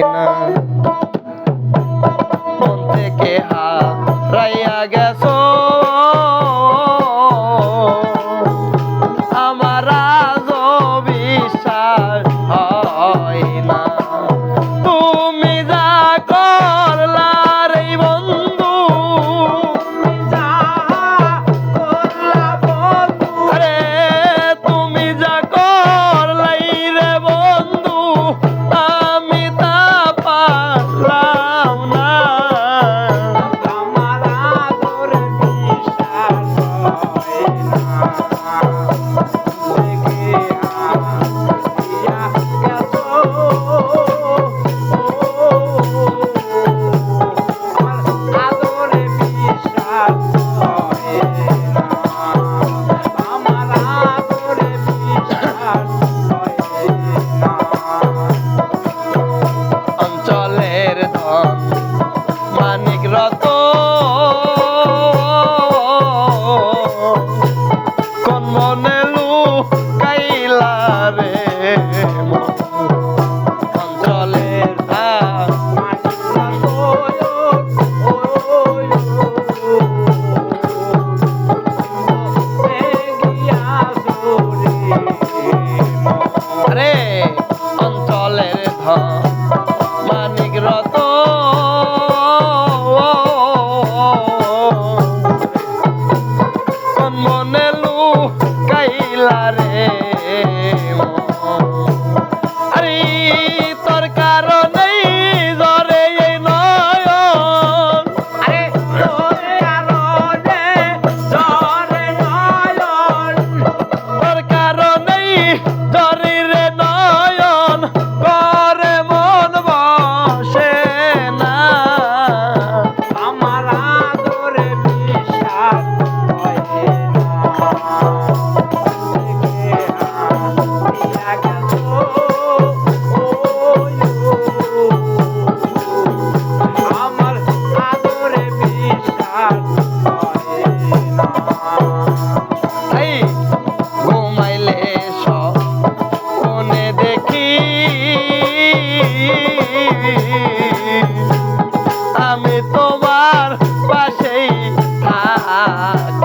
না। অঞ্চলের ধন মানিক রত। মনে লুকাইলা রে। 啊。